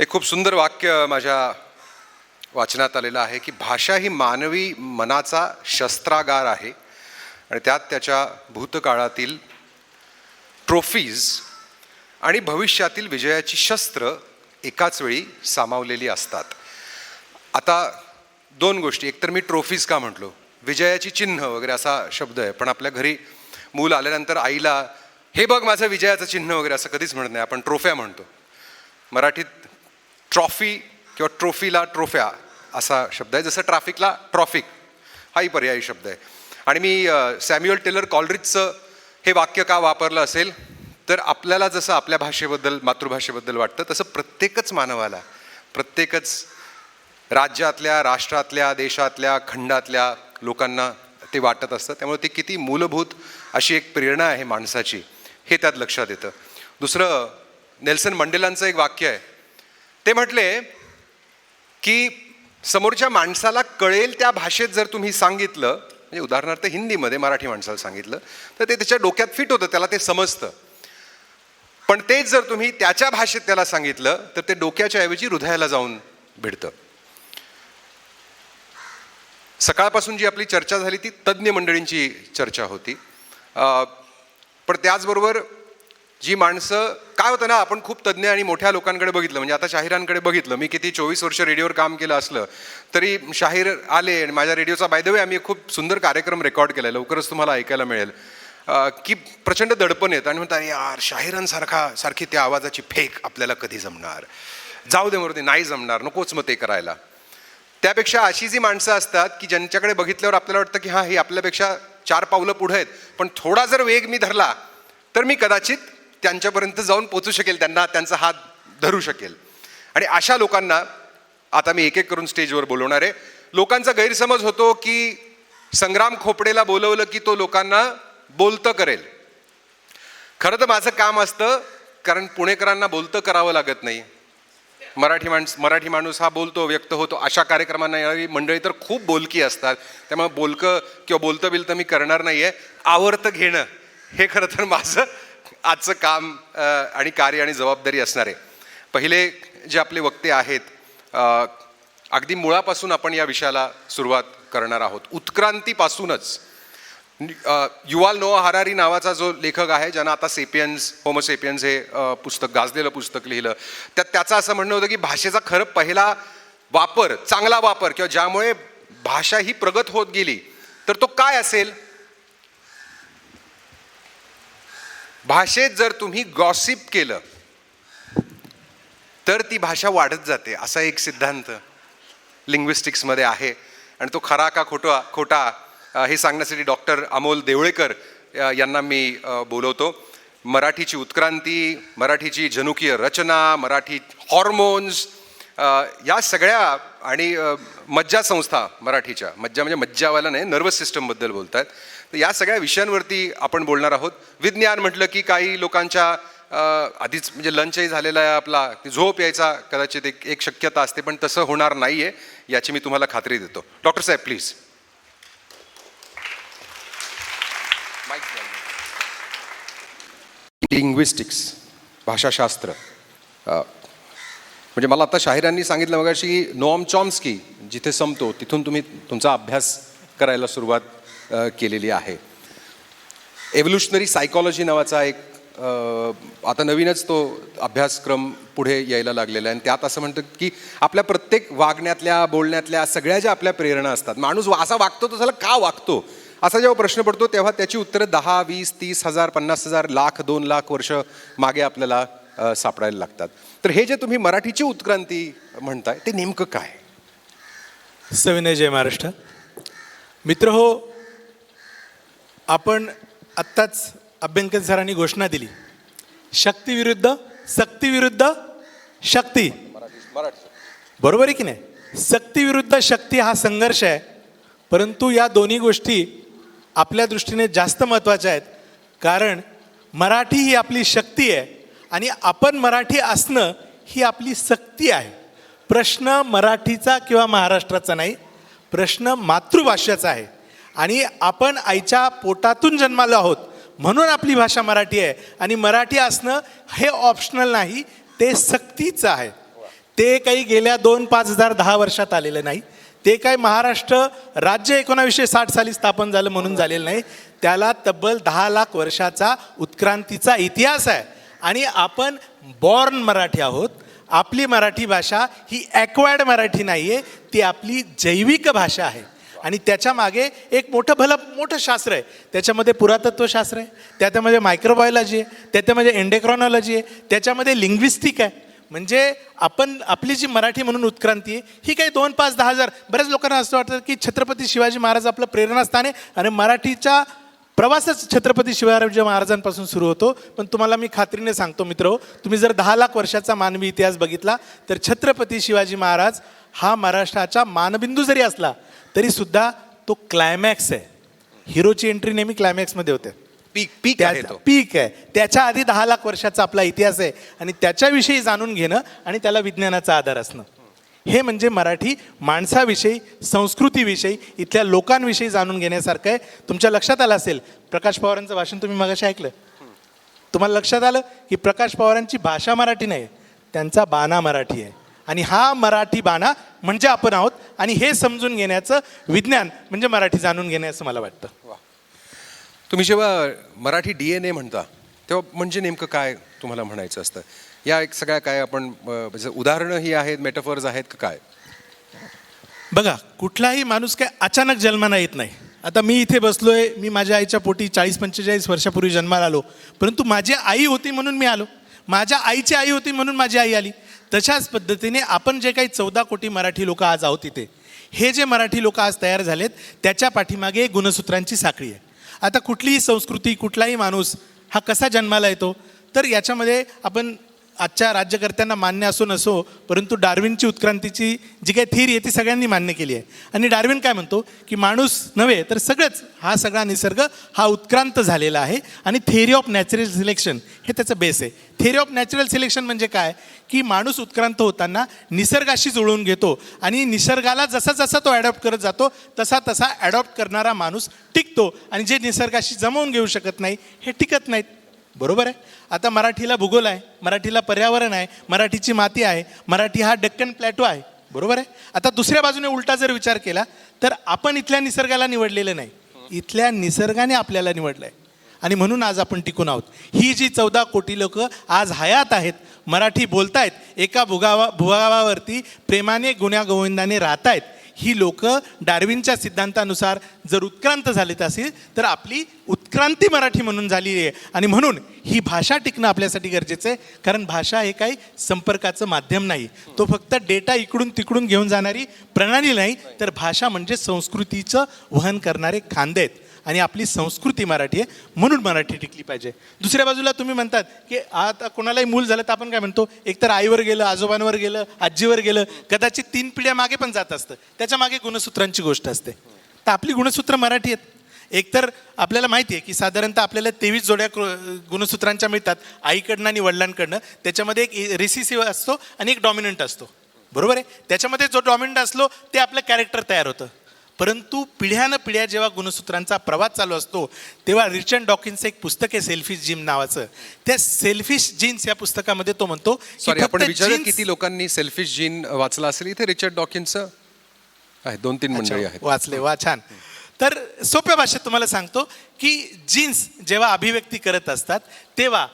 एक खूप सुंदर वाक्य माझ्या वाचनात आलेलं आहे की भाषा ही मानवी मनाचा शस्त्रागार आहे आणि त्यात त्याच्या भूतकाळातील ट्रोफीज आणि भविष्यातील विजयाची शस्त्र एकाच वेळी सामावलेली असतात. आता दोन गोष्टी. एकतर मी ट्रोफीज का म्हटलो? विजयाची चिन्ह वगैरे असा शब्द आहे पण आपल्या घरी मूल आल्यानंतर आईला हे बघ माझं विजयाचं चिन्ह वगैरे असं कधीच म्हणत नाही. आपण ट्रोफ्या म्हणतो. मराठीत ट्रॉफी किंवा ट्रोफीला ट्रोफ्या असा शब्द आहे. जसं ट्रॅफिकला ट्रॉफिक हाही पर्यायी शब्द आहे. आणि मी सॅम्युअल टेलर कॉलरिजचं हे वाक्य का वापरलं असेल? तर आपल्याला जसं आपल्या भाषेबद्दल मातृभाषेबद्दल वाटतं तसं प्रत्येकच मानवाला प्रत्येकच राज्यातल्या राष्ट्रातल्या देशातल्या खंडातल्या लोकांना ते वाटत असतं. त्यामुळे ते किती मूलभूत अशी एक प्रेरणा आहे माणसाची हे त्यात लक्षात येतं. दुसरं नेल्सन मंडेलांचं एक वाक्य आहे. ते म्हटले की समोरच्या माणसाला कळेल त्या भाषेत जर तुम्ही सांगितलं म्हणजे उदाहरणार्थ हिंदीमध्ये मराठी माणसाला सांगितलं तर ते त्याच्या डोक्यात फिट होतं त्याला ते समजतं. पण तेच जर तुम्ही त्याच्या भाषेत त्याला सांगितलं तर ते डोक्याच्या ऐवजी हृदयाला जाऊन भिडतं. सकाळपासून जी आपली चर्चा झाली ती तज्ज्ञ मंडळींची चर्चा होती. पण त्याचबरोबर जी माणसं काय होतं ना आपण खूप तज्ज्ञ आणि मोठ्या लोकांकडे बघितलं म्हणजे आता शाहिरांकडे बघितलं मी किती चोवीस वर्ष रेडिओवर काम केलं असलं तरी शाहीर आले आणि माझ्या रेडिओचा बायदवे आम्ही खूप सुंदर कार्यक्रम रेकॉर्ड केला लवकरच तुम्हाला ऐकायला मिळेल. की प्रचंड दडपण येतं आणि म्हणतात यार शाहिरांसारखा सारखी त्या आवाजाची फेक आपल्याला कधी जमणार? जाऊ दे मरू नाही जमणार नकोच मग ते करायला. त्यापेक्षा अशी जी माणसं असतात की ज्यांच्याकडे बघितल्यावर आपल्याला वाटतं की हां हे आपल्यापेक्षा चार पावलं पुढं आहेत पण थोडा जर वेग मी धरला तर मी कदाचित त्यांच्यापर्यंत जाऊन पोचू शकेल त्यांना त्यांचा हात धरू शकेल. आणि अशा लोकांना आता मी एक एक करून स्टेजवर बोलवणार आहे लोकांचा गैरसमज होतो की संग्राम खोपडेला बोलवलं की तो लोकांना बोलतं करेल. खरं तर माझं काम असतं कारण पुणेकरांना बोलतं करावं लागत नाही. मराठी माणूस मराठी माणूस हा बोलतो व्यक्त होतो अशा कार्यक्रमांना येणारी मंडळी तर खूप बोलकी असतात. त्यामुळे बोलकं किंवा बोलतं बिलतं मी करणार नाही आहे आवडतं घेणं हे खरं तर माझं आजचं काम आणि कार्य आणि जबाबदारी असणार. आहे पहिले जे आपले वक्ते आहेत अगदी मुळापासून आपण या विषयाला सुरुवात करणार आहोत. उत्क्रांतीपासूनच. युवाल नोआ हरारी नावाचा जो लेखक आहे ज्यानं आता सेपियन्स होमोसेपियन्स हे पुस्तक गाजलेलं पुस्तक लिहिलं त्यात त्याचं असं म्हणणं होतं की भाषेचा खरं पहिला वापर चांगला वापर किंवा ज्यामुळे भाषा ही प्रगत होत गेली तर तो काय असेल? भाषेत जर तुम्ही गॉसिप केलं तर ती भाषा वाढत जाते. असा एक सिद्धांत लिंग्विस्टिक्समध्ये आहे. आणि तो खरा का खोटा खोटा हे सांगण्यासाठी डॉक्टर अमोल देवळेकर यांना मी बोलवतो. मराठीची उत्क्रांती मराठीची जनुकीय रचना मराठी हॉर्मोन्स या सगळ्या आणि मज्जा संस्था मराठीच्या मज्जा म्हणजे मज्जावाला नाही नर्वस सिस्टमबद्दल बोलत आहेत तर या सगळ्या विषयांवरती आपण बोलणार आहोत. विज्ञान म्हटलं की काही लोकांच्या आधीच म्हणजे लंचही झालेला आहे आपला झोप यायचा कदाचित एक एक शक्यता असते पण तसं होणार नाही आहे याची मी तुम्हाला खात्री देतो. Doctor Saheb please. लिंग्विस्टिक्स भाषाशास्त्र. म्हणजे मला आता शाहिरांनी सांगितलं मगाशी नॉम नोम चॉम्स्की जिथे संपतो तिथून तुम्ही तुमचा अभ्यास करायला सुरुवात केलेली आहे. एव्होल्युशनरी सायकॉलॉजी नावाचा एक आता नवीनच तो अभ्यासक्रम पुढे यायला लागलेला आहे. आणि त्यात असं म्हणतं की आपल्या प्रत्येक वागण्यातल्या बोलण्यातल्या सगळ्या ज्या आपल्या प्रेरणा असतात माणूस असा वागतो तो त्याला का वागतो? असा जेव्हा प्रश्न पडतो तेव्हा त्याची उत्तरं दहा वीस तीस हजार पन्नास हजार लाख दोन लाख वर्ष मागे आपल्याला सापडायला लागतात. तर हे जे तुम्ही मराठीची उत्क्रांती म्हणताय ते नेमकं काय? सविनय जय महाराष्ट्र. मित्र हो आपण आत्ताच अभ्यंकर सरांनी घोषणा दिली. शक्ती विरुद्ध सक्ती विरुद्ध शक्ती. बरोबर आहे की नाही? सक्ती विरुद्ध शक्ती हा संघर्ष आहे. परंतु या दोन्ही गोष्टी आपल्या दृष्टीने जास्त महत्त्वाच्या आहेत. कारण मराठी ही आपली शक्ती आहे आणि आपण मराठी असणं ही आपली सक्ती आहे. प्रश्न मराठीचा किंवा महाराष्ट्राचा नाही प्रश्न मातृभाषेचा आहे. आणि आपण आईच्या पोटातून जन्मालो आहोत. म्हणून आपली भाषा मराठी आहे. आणि मराठी असणं हे ऑप्शनल नाही ते सक्तीचं आहे. ते काही गेल्या दोन पाच हजार दहा वर्षात आलेलं नाही. ते काय महाराष्ट्र राज्य एकोणावीसशे साठ साली स्थापन झालं म्हणून झालेलं नाही. त्याला तब्बल दहा लाख वर्षाचा उत्क्रांतीचा इतिहास आहे. आणि आपण बॉर्न मराठी आहोत. आपली मराठी भाषा ही ॲक्वायर्ड मराठी नाही आहे ती आपली जैविक भाषा आहे. आणि त्याच्यामागे एक मोठं भलं मोठं शास्त्र आहे. त्याच्यामध्ये पुरातत्वशास्त्र आहे. त्याच्यामध्ये मायक्रोबायोलॉजी आहे. त्याच्यामध्ये एंडेक्रॉनॉलॉजी आहे. त्याच्यामध्ये लिंग्विस्टिक आहे. म्हणजे आपण आपली जी मराठी म्हणून उत्क्रांती आहे ही काही दोन पाच दहा हजार बऱ्याच लोकांना असं वाटतं की छत्रपती शिवाजी महाराज आपलं प्रेरणास्थान आहे आणि मराठीच्या प्रवासच छत्रपती शिवाजी महाराजांपासून सुरू होतो. पण तुम्हाला मी खात्रीने सांगतो मित्र तुम्ही जर दहा लाख वर्षाचा मानवी इतिहास बघितला तर छत्रपती शिवाजी महाराज हा महाराष्ट्राचा मानबिंदू जरी असला तरी सुद्धा तो क्लायमॅक्स आहे. हिरोची एंट्री नेहमी क्लायमॅक्समध्ये होते. पीक पीक आहे त्याचा तो. पीक आहे. त्याच्या आधी दहा लाख वर्षाचा आपला इतिहास आहे आणि त्याच्याविषयी जाणून घेणं आणि त्याला विज्ञानाचा आधार असणं. हे म्हणजे मराठी माणसाविषयी संस्कृतीविषयी इथल्या लोकांविषयी जाणून घेण्यासारखं आहे. तुमच्या लक्षात आलं असेल प्रकाश पवारांचं भाषण तुम्ही मगाशी ऐकलं. तुम्हाला लक्षात आलं की प्रकाश पवारांची भाषा मराठी नाही त्यांचा बाणा मराठी आहे. आणि हा मराठी बाणा म्हणजे आपण आहोत आणि हे समजून घेण्याचं विज्ञान म्हणजे मराठी जाणून घेणे असं मला वाटतं. तुम्ही जेव्हा मराठी डी एन ए म्हणता तेव्हा म्हणजे नेमकं काय तुम्हाला म्हणायचं असतं? या एक सगळ्या काय आपण म्हणजे उदाहरणं ही आहेत मेटाफर्स आहेत का काय? बघा कुठलाही माणूस काय अचानक जन्माला येत नाही. आता मी इथे बसलोय मी माझ्या आईच्या पोटी चाळीस पंचेचाळीस वर्षापूर्वी जन्माला आलो. परंतु माझी आई होती म्हणून मी आलो. माझ्या आईची आई होती म्हणून माझी आई आली. तशाच पद्धतीने आपण जे काही चौदा कोटी मराठी लोक आज आहोत इथे हे जे मराठी लोक आज तयार झालेत त्याच्या पाठीमागे गुणसूत्रांची साखळी आहे. आता कुठलीही संस्कृती कुठलाही माणूस हा कसा जन्माला येतो तर याच्यामध्ये आपण आजच्या राज्यकर्त्यांना मान्य असो नसो परंतु डार्विनची उत्क्रांतीची जी काही थिरी आहे ती सगळ्यांनी मान्य केली आहे. आणि डार्विन काय म्हणतो? की माणूस नव्हे तर सगळंच हा सगळा निसर्ग हा उत्क्रांत झालेला आहे. आणि थेअरी ऑफ नॅचरल सिलेक्शन हे त्याचं बेस आहे. थेअरी ऑफ नॅचरल सिलेक्शन म्हणजे काय? की माणूस उत्क्रांत होताना निसर्गाशी जुळवून घेतो आणि निसर्गाला जसा जसा तो ॲडॉप्ट करत जातो तसा तसा ॲडॉप्ट करणारा माणूस टिकतो. आणि जे निसर्गाशी जमवून घेऊ शकत नाही हे टिकत नाहीत. बरोबर आहे? आता मराठीला भूगोल आहे मराठीला पर्यावरण आहे मराठीची माती आहे मराठी हा डेक्कन प्लॅटो आहे बरोबर आहे? आता दुसऱ्या बाजूने उलटा जर विचार केला तर आपण इथल्या निसर्गाला निवडलेलं नाही. इथल्या निसर्गाने आपल्याला निवडलं आहे आणि म्हणून आज आपण टिकून आहोत. ही जी चौदा कोटी लोक आज हयात आहेत मराठी बोलतायत एका भूगावा भुगावावरती प्रेमाने गुण्यागोविंदाने राहत आहेत ही लोक डार्विनच्या सिद्धांतानुसार जर उत्क्रांत झालेत असेल तर आपली उत्क्रांती मराठी म्हणून झाली आहे. आणि म्हणून ही भाषा टिकणं आपल्यासाठी गरजेचं आहे कारण भाषा हे काही संपर्काचं माध्यम नाही. तो फक्त डेटा इकडून तिकडून घेऊन जाणारी प्रणाली नाही तर भाषा म्हणजे संस्कृतीचं वहन करणारे खांदे आहेत. आणि आपली संस्कृती मराठी आहे म्हणून मराठी टिकली पाहिजे. दुसऱ्या बाजूला तुम्ही म्हणतात की आता कोणालाही मूल झालं तर आपण काय म्हणतो? एकतर आईवर गेलं आजोबांवर गेलं आजीवर गेलं कदाचित तीन पिढ्या मागे पण जात असतं. त्याच्यामागे गुणसूत्रांची गोष्ट असते. तर आपली गुणसूत्र मराठी आहेत. एकतर आपल्याला माहिती आहे की साधारणतः आपल्याला तेवीस जोड्या गुणसूत्रांच्या मिळतात आईकडनं आणि वडिलांकडनं. त्याच्यामध्ये एक रिसिसिव्ह असतो आणि एक डॉमिनंट असतो. बरोबर आहे? त्याच्यामध्ये जो डॉमिनंट असलो ते आपलं कॅरेक्टर तयार होतं. परंतु पिढ्यानं पिढ्या जेव्हा गुणसूत्रांचा प्रवास चालू असतो तेव्हा रिचर्ड डॉकिन्सचं एक पुस्तक आहे सेल्फिश जिम नावाचं. त्या सेल्फिश जीन्स या पुस्तकामध्ये तो म्हणतो की सॉरी आपण jeans- किती लोकांनी सेल्फिश जीन वाचला असेल इथे रिचर्ड डॉकिन्सचं? आहे दोन तीन मंडळी आहेत. वाचले वा छान. तर सोप्या भाषेत तुम्हाला सांगतो की जीन्स जेव्हा अभिव्यक्ती करत असतात तेव्हा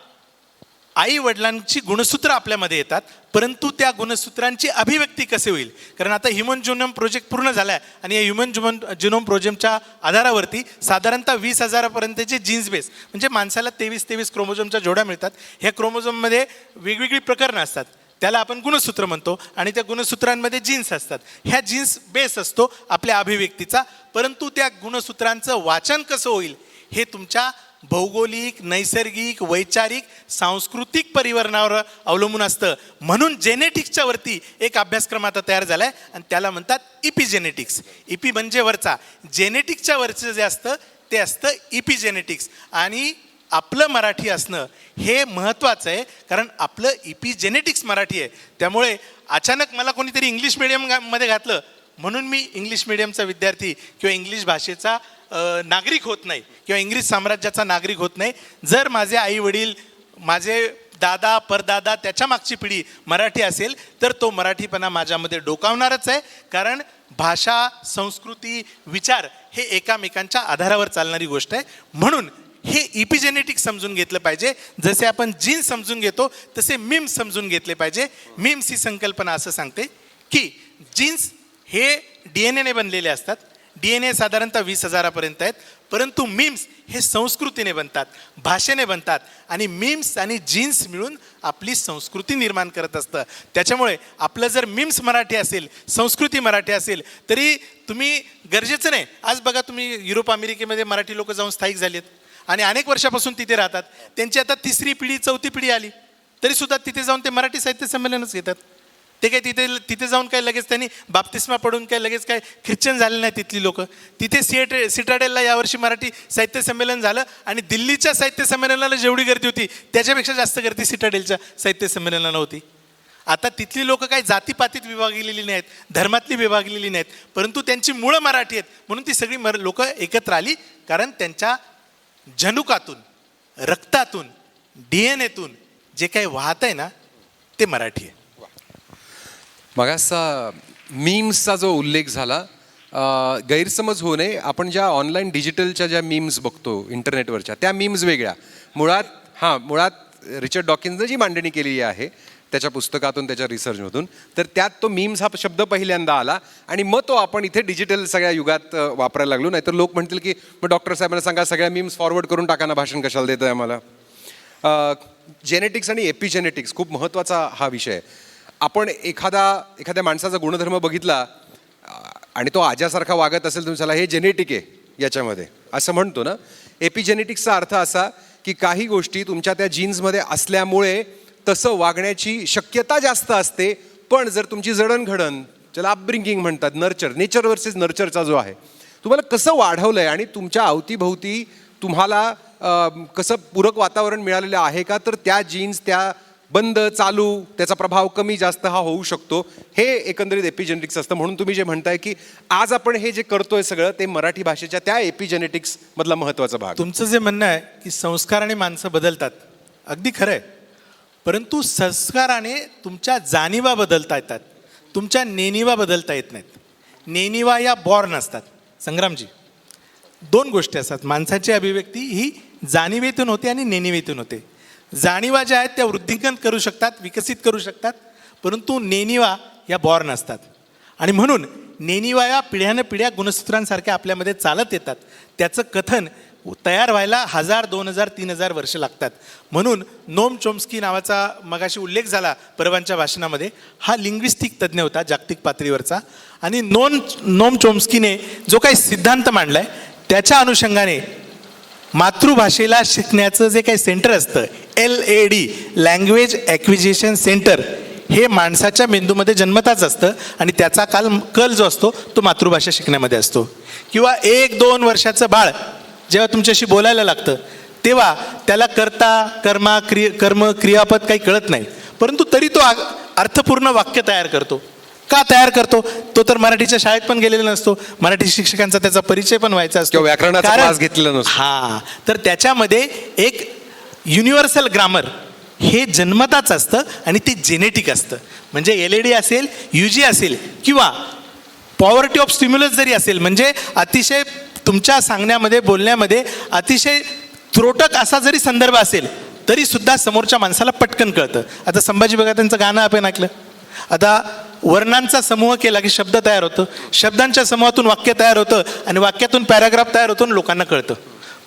आई वडिलांची गुणसूत्र आपल्यामध्ये येतात परंतु त्या गुणसूत्रांची अभिव्यक्ती कसे होईल? कारण आता ह्युमन जुनोम प्रोजेक्ट पूर्ण झाला आहे आणि या ह्युमन जुमन जुनोम प्रोजेक्टच्या आधारावरती साधारणतः वीस हजारापर्यंतचे जीन्स बेस म्हणजे माणसाला तेवीस तेवीस क्रोमोझोमच्या जोड्या मिळतात. ह्या क्रोमोझोममध्ये वेगवेगळी प्रकरणं असतात. त्याला आपण गुणसूत्र म्हणतो आणि त्या गुणसूत्रांमध्ये जीन्स असतात. ह्या जीन्स बेस असतो आपल्या अभिव्यक्तीचा परंतु त्या गुणसूत्रांचं वाचन कसं होईल? हे तुमच्या भौगोलिक नैसर्गिक वैचारिक सांस्कृतिक परिवर्तनावर अवलंबून असतं. म्हणून जेनेटिक्सच्या वरती एक अभ्यासक्रम आता तयार झाला आहे आणि त्याला म्हणतात इपिजेनेटिक्स इपी म्हणजे वरचा. जेनेटिक्सच्या वरचं जे असतं ते असतं इपिजेनेटिक्स आणि आपलं मराठी असणं हे महत्त्वाचं आहे कारण आपलं इपिजेनेटिक्स मराठी आहे. त्यामुळे अचानक मला कोणीतरी इंग्लिश मिडियममध्ये घातलं. म्हणून मी इंग्लिश मिडियमचा विद्यार्थी किंवा इंग्लिश भाषेचा नागरिक होत नाही किंवा इंग्रज साम्राज्याचा नागरिक होत नाही. जर माझे आई वडील माझे दादा परदादा त्याच्या मागची पिढी मराठी असेल तर तो मराठीपणा माझ्यामध्ये डोकावणारच आहे. कारण भाषा संस्कृती विचार हे एकामेकांच्या आधारावर चालणारी गोष्ट आहे. म्हणून हे इपिजेनेटिक समजून घेतलं पाहिजे. जसे आपण जीन्स समजून घेतो तसे मीम्स समजून घेतले पाहिजे. मिम्स ही संकल्पना असं सांगते की जीन्स हे डी एन एने बनलेले असतात. डी एन ए साधारणतः वीस हजारापर्यंत आहेत. परंतु मीम्स हे संस्कृतीने बनतात भाषेने बनतात आणि मीम्स आणि जीन्स मिळून आपली संस्कृती निर्माण करत असतं. त्याच्यामुळे आपलं जर मीम्स मराठी असेल संस्कृती मराठी असेल तरी तुम्ही गरजेचं नाही. आज बघा तुम्ही युरोप अमेरिकेमध्ये मराठी लोक जाऊन स्थायिक झाले आहेत आणि अनेक वर्षापासून तिथे राहतात. त्यांची आता तिसरी पिढी चौथी पिढी आली. तरीसुद्धा तिथे जाऊन ते मराठी साहित्य संमेलनच घेतात. ते काय तिथे तिथे जाऊन काय लगेच त्यांनी बाप्तिस्मा पडून काय लगेच काय ख्रिश्चन झाले नाही तिथली लोक. तिथे सिएट सिटाडेलला यावर्षी मराठी साहित्य संमेलन झालं आणि दिल्लीच्या साहित्य संमेलनाला जेवढी गर्दी होती त्याच्यापेक्षा जास्त गर्दी सिटाडेलच्या साहित्य संमेलनाला होती. आता तिथली लोक काही जातीपातीत विभागलेली नाहीत धर्मातली विभागलेली नाहीत परंतु त्यांची मुळं मराठी आहेत. म्हणून ती सगळी मर लोक एकत्र आली कारण त्यांच्या जनुकातून रक्तातून डी एन एतून जे काही वाहत आहे ना ते मराठी आहे. मग मीम्सचा जो उल्लेख झाला गैरसमज होऊ नये. आपण ज्या ऑनलाईन डिजिटलच्या ज्या मीम्स बघतो इंटरनेटवरच्या त्या मीम्स वेगळ्या. मुळात हां मुळात रिचर्ड डॉकिन्सनं जी मांडणी केलेली आहे त्याच्या पुस्तकातून त्याच्या रिसर्चमधून तर त्यात तो मीम्स हा शब्द पहिल्यांदा आला आणि मग तो आपण इथे डिजिटल सगळ्या युगात वापरायला लागलो. नाहीतर लोक म्हणतील की मग डॉक्टर साहेबांना सांगा सगळ्या मीम्स फॉरवर्ड करून टाकाना भाषण कशाला देतं आहे आम्हाला जेनेटिक्स आणि एपिजेनेटिक्स खूप महत्त्वाचा हा विषय आहे. आपण एखादा एखाद्या माणसाचा गुणधर्म बघितला आणि तो आज्यासारखा वागत असेल तुम्ही चला हे जेनेटिक आहे याच्यामध्ये. असं म्हणतो ना. एपिजेनेटिक्सचा अर्थ असा की काही गोष्टी तुमच्या त्या जीन्समध्ये असल्यामुळे तसं वागण्याची शक्यता जास्त असते पण जर तुमची जडणघडण ज्याला अपब्रिंगिंग म्हणतात नर्चर नेचर वर्सेस नर्चरचा जो आहे तुम्हाला कसं वाढवलं आहे आणि तुमच्या अवतीभोवती तुम्हाला कसं पूरक वातावरण मिळालेलं आहे का तर त्या जीन्स त्या बंद चालू त्याचा प्रभाव कमी जास्त हा होऊ शकतो. हे एकंदरीत एपिजेनेटिक्स असतं. म्हणून तुम्ही जे म्हणताय की आज आपण हे जे करतोय सगळं ते मराठी भाषेच्या त्या एपिजेनेटिक्स मधला महत्त्वाचा भाग. तुमचं जे म्हणणं आहे की संस्काराने माणसं बदलतात अगदी खरं आहे परंतु संस्काराने तुमच्या जाणीवा बदलता येतात. तुमच्या नेनिवा बदलता येत नाहीत. नेनिवा या बॉर्न असतात. संग्रामजी दोन गोष्टी असतात. माणसाची अभिव्यक्ती ही जाणीवेतून होते आणि नेनिवेतून होते. जाणीवा ज्या आहेत त्या वृद्धिंगत करू शकतात विकसित करू शकतात परंतु नेनिवा या बॉर्न असतात. आणि म्हणून नेनिवा या पिढ्यानं पिढ्या गुणसूत्रांसारख्या आपल्यामध्ये चालत येतात. त्याचं कथन तयार व्हायला हजार दोन हजार तीन हजार वर्ष लागतात. म्हणून नोम चोम्स्की नावाचा मगाशी उल्लेख झाला परवांच्या भाषणामध्ये. हा लिंग्विस्टिक तज्ज्ञ होता जागतिक पातळीवरचा. आणि नोन नोम चोम्स्कीने जो काही सिद्धांत मांडला आहे त्याच्या अनुषंगाने मातृभाषेला शिकण्याचं जे काही सेंटर असतं L A D language acquisition centre हे माणसाच्या मेंदूमध्ये जन्मताच असतं आणि त्याचा काल कल जो असतो तो मातृभाषा शिकण्यामध्ये असतो. किंवा एक दोन वर्षाचं बाळ जेव्हा तुमच्याशी बोलायला लागतं तेव्हा त्याला करता कर्मा क्रिय कर्म क्रियापद काही कळत नाही. परंतु तरी तो आ- अर्थपूर्ण वाक्य तयार करतो. का तयार करतो? तो तर मराठीच्या शाळेत पण गेलेला नसतो. मराठी शिक्षकांचा त्याचा परिचय पण व्हायचा असतो. व्याकरणाचा क्लास घेतलेला नसतो. हा. तर त्याच्यामध्ये एक युनिव्हर्सल ग्रामर हे जन्मताच असतं आणि ते जेनेटिक असतं. म्हणजे एल ए डी असेल यू जी असेल किंवा पॉवर्टी ऑफ स्टिम्युलस जरी असेल म्हणजे अतिशय तुमच्या सांगण्यामध्ये बोलण्यामध्ये अतिशय त्रोटक असा जरी संदर्भ असेल तरी सुद्धा समोरच्या माणसाला पटकन कळतं. आता संभाजी बघा त्यांचं गाणं आपण ऐकलं आता वर्णांचा समूह केला की शब्द तयार होतं. शब्दांच्या समूहातून वाक्य तयार होतं आणि वाक्यातून पॅराग्राफ तयार होतो आणि लोकांना कळतं.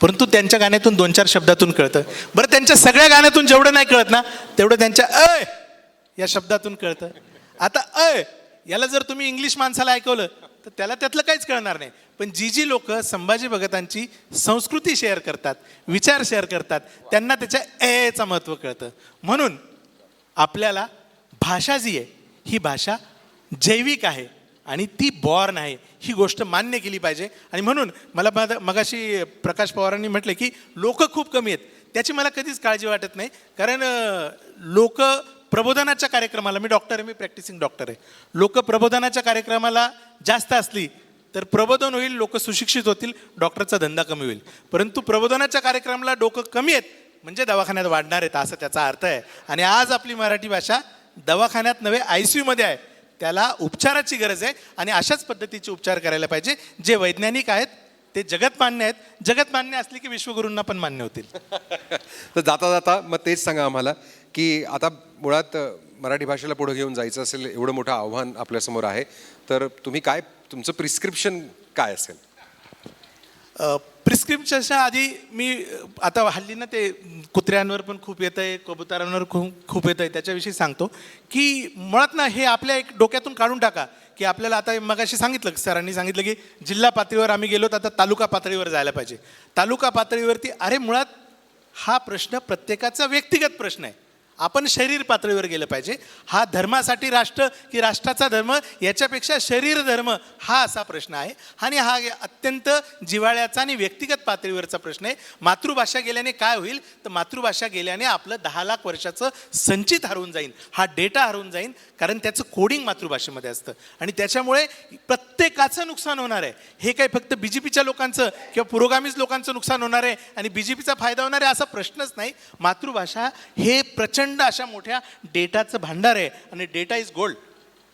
परंतु त्यांच्या गाण्यातून दोन चार शब्दातून कळतं. बरं त्यांच्या सगळ्या गाण्यातून जेवढं नाही कळत ना तेवढं त्यांच्या अय या शब्दातून कळतं. आता अय याला जर तुम्ही इंग्लिश माणसाला ऐकवलं तर त्याला त्यातलं काहीच कळणार नाही. पण जी जी लोक संभाजी भगतांची संस्कृती शेअर करतात विचार शेअर करतात त्यांना त्याच्या एचं महत्त्व कळतं. म्हणून आपल्याला भाषा जी आहे ही भाषा जैविक आहे आणि ती बॉर्न आहे. ही गोष्ट मान्य केली पाहिजे. आणि म्हणून मला मग मगाशी प्रकाश पवारांनी म्हटले की लोक खूप कमी आहेत. त्याची मला कधीच काळजी वाटत नाही. कारण लोक प्रबोधनाच्या कार्यक्रमाला मी डॉक्टर आहे मी प्रॅक्टिसिंग डॉक्टर आहे. लोक प्रबोधनाच्या कार्यक्रमाला जास्त असली तर प्रबोधन होईल लोक सुशिक्षित होतील डॉक्टरचा धंदा कमी होईल. परंतु प्रबोधनाच्या कार्यक्रमाला डोकं कमी आहेत म्हणजे दवाखान्यात वाढणार आहेत असं त्याचा अर्थ आहे. आणि आज आपली मराठी भाषा दवाखान्यात नव्हे आय सी यूमध्ये आहे. त्याला उपचाराची गरज आहे आणि अशाच पद्धतीचे उपचार करायला पाहिजे. जे वैज्ञानिक आहेत ते जगत मान्य आहेत. जगत मान्य असले की विश्वगुरूंना पण मान्य होतील. तर जाता जाता मग तेच सांगा आम्हाला की आता मुळात मराठी भाषेला पुढे घेऊन जायचं असेल एवढं मोठं आव्हान आपल्यासमोर आहे. तर तुम्ही काय तुमचं प्रिस्क्रिप्शन काय असेल? प्रिस्क्रिप्शनच्या आधी मी आता हल्ली ना ते कुत्र्यांवर पण खूप येतं आहे कबुतरांवर खूप खूप येतं आहे त्याच्याविषयी सांगतो की मुळात ना हे आपल्या एक डोक्यातून काढून टाका की आपल्याला आता मगाशी सांगितलं सरांनी सांगितलं की जिल्हा पातळीवर आम्ही गेलो तर आता तालुका पातळीवर जायला पाहिजे. तालुका पातळीवरती अरे मुळात हा प्रश्न प्रत्येकाचा व्यक्तिगत प्रश्न आहे. आपण शरीर पातळीवर गेलं पाहिजे. हा धर्मासाठी राष्ट्र की राष्ट्राचा धर्म याच्यापेक्षा शरीर धर्म हा असा प्रश्न आहे. आणि हा अत्यंत जिव्हाळ्याचा आणि व्यक्तिगत पातळीवरचा प्रश्न आहे. मातृभाषा गेल्याने काय होईल? तर मातृभाषा गेल्याने आपलं दहा लाख वर्षाचं संचित हरवून जाईल हा डेटा हरवून जाईल कारण त्याचं कोडिंग मातृभाषेमध्ये असतं. आणि त्याच्यामुळे प्रत्येकाचं नुकसान होणार आहे. हे काही फक्त बी जे पीच्या लोकांचं किंवा पुरोगामीच लोकांचं नुकसान होणार आहे आणि बी जे पीचा फायदा होणार आहे असा प्रश्नच नाही. मातृभाषा हे प्रचंड अशा मोठ्या डेटाचं भांडार आहे आणि डेटा इज गोल्ड.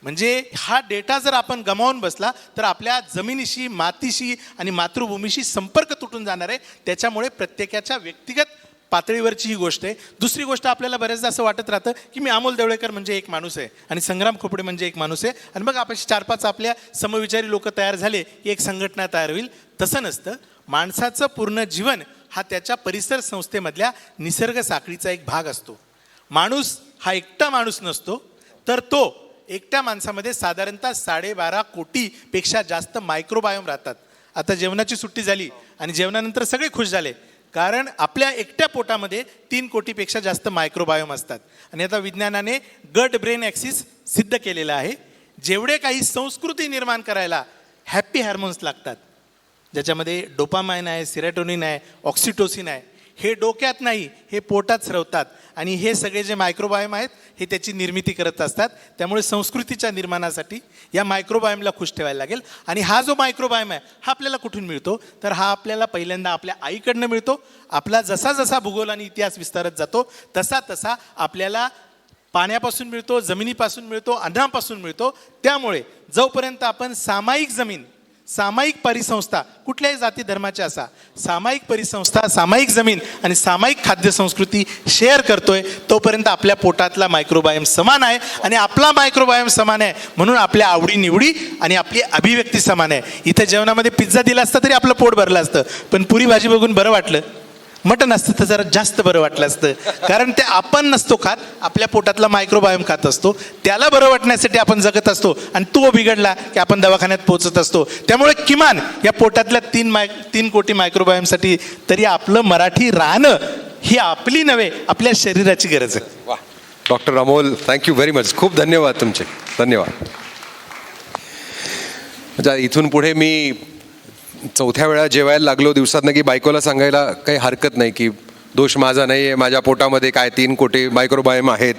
म्हणजे हा डेटा जर आपण गमावून बसला तर आपल्या जमिनीशी मातीशी आणि मातृभूमीशी संपर्क तुटून जाणार आहे. त्याच्यामुळे प्रत्येकाच्या व्यक्तिगत पातळीवरची ही गोष्ट आहे. दुसरी गोष्ट आपल्याला बऱ्याचदा असं वाटत राहतं की मी अमोल देवळेकर म्हणजे एक माणूस आहे आणि संग्राम खोपडे म्हणजे एक माणूस आहे. आणि मग आपण चार पाच आपल्या समविचारी लोक तयार झाले की एक संघटना तयार होईल. तसं नसतं. माणसाचं पूर्ण जीवन हा त्याच्या परिसर संस्थेमधल्या निसर्ग साखळीचा एक भाग असतो. माणूस हा एकटा माणूस नसतो तर तो एकट्या माणसामध्ये साधारणतः साडेबारा कोटीपेक्षा जास्त मायक्रोबायोम राहतात. आता जेवणाची सुट्टी झाली आणि जेवणानंतर सगळे खुश झाले कारण आपल्या एकट्या पोटामध्ये तीन कोटीपेक्षा जास्त मायक्रोबायोम असतात. आणि आता विज्ञानाने गट ब्रेन ॲक्सिस सिद्ध केलेलं आहे. जेवढे काही संस्कृती निर्माण करायला हॅप्पी हार्मोन्स लागतात ज्याच्यामध्ये डोपामाइन आहे सिरेटोनिन आहे ऑक्सिटोसिन आहे हे डोक्यात नाही हे पोटात स्रवतात. आणि हे सगळे जे मायक्रोबायम आहेत हे त्याची निर्मिती करत असतात. त्यामुळे संस्कृतीच्या निर्माणासाठी या मायक्रोबायोमला खुश ठेवायला लागेल. आणि हा जो मायक्रोबायम आहे हा आपल्याला कुठून मिळतो? तर हा आपल्याला पहिल्यांदा आपल्या आईकडनं मिळतो. आपला जसा जसा भूगोल आणि इतिहास विस्तारत जातो तसा तसा आपल्याला पाण्यापासून मिळतो जमिनीपासून मिळतो अन्नापासून मिळतो. त्यामुळे जोपर्यंत आपण सामायिक जमीन सामायिक परिसंस्था कुठल्याही जाती धर्माच्या असा. सामायिक परिसंस्था सामायिक जमीन आणि सामायिक खाद्य संस्कृती शेअर करतोय तोपर्यंत आपल्या पोटातला मायक्रोबायोम समान आहे आणि आपला मायक्रोबायोम समान आहे म्हणून आपल्या आवडीनिवडी आणि आपली अभिव्यक्ती समान आहे. इथे जेवणामध्ये पिझ्झा दिला असता तरी आपलं पोट भरलं असतं पण पुरी भाजी बघून बरं वाटलं. मटण असतं तर जरा जास्त बरं वाटलं असतं. कारण ते आपण नसतो खात आपल्या पोटातला मायक्रोबायोम खात असतो. त्याला बरं वाटण्यासाठी आपण जगत असतो आणि तो बिघडला की आपण दवाखान्यात पोहोचत असतो. त्यामुळे किमान या पोटातल्या तीन माय तीन कोटी मायक्रोबायोमसाठी तरी आपलं मराठी राहणं ही आपली नव्हे आपल्या शरीराची गरज आहे. वा doctor Amol thank you very much खूप धन्यवाद तुमचे. धन्यवाद. म्हणजे इथून पुढे मी चौथ्या वेळा जेवायला लागलो दिवसातनं की बायकोला सांगायला काही हरकत नाही की दोष माझा नाही आहे माझ्या पोटामध्ये काय तीन कोटी मायक्रोबायम आहेत.